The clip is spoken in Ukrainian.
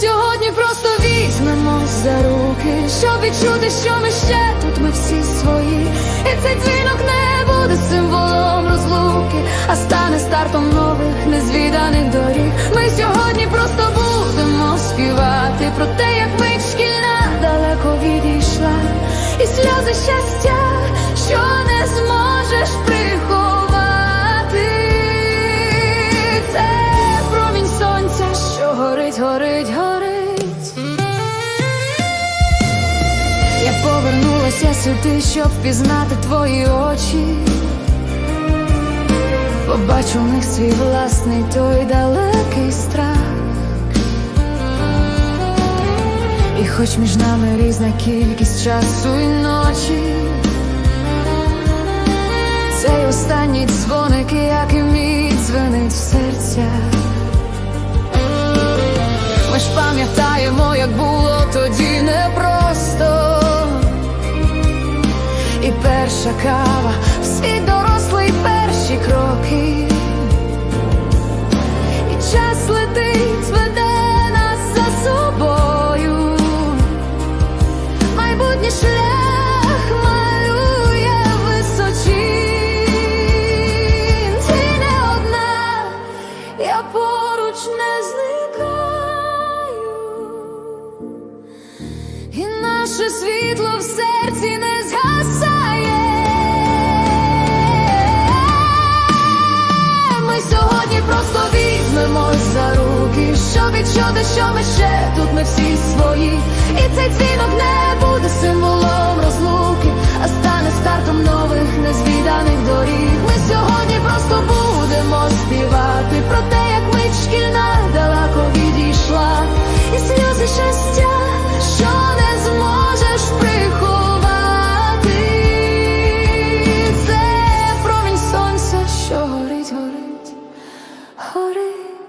сьогодні просто візьмемось за руки, щоб відчути, що ми ще тут ми всі свої. І цей дзвінок не буде символом розлуки, а стане стартом нових незвіданих доріг. Ми сьогодні просто будемо співати про те, як мить шкільна далеко відійшла, і сльози щастя, що не зможеш приховати. Я повернулася сюди, щоб впізнати твої очі. Побачу в них свій власний той далекий страх. І хоч між нами різна кількість часу і ночі, цей останній дзвоник, як і мій дзвенить в перша кава в світ дорослий перші кроки. І час летить, веде нас за собою. Майбутній шлях малює височінь. Ти не одна, я поруч не зникаю. І наше світло в серці не відчути, що ми ще тут ми всі свої, і цей дзвінок не буде символом розлуки, а стане стартом нових незвіданих доріг. Ми сьогодні просто будемо співати про те, як мить шкільна далеко відійшла, і сльози щастя, що не зможеш приховати. Це промінь сонця, що горить, горить, горить.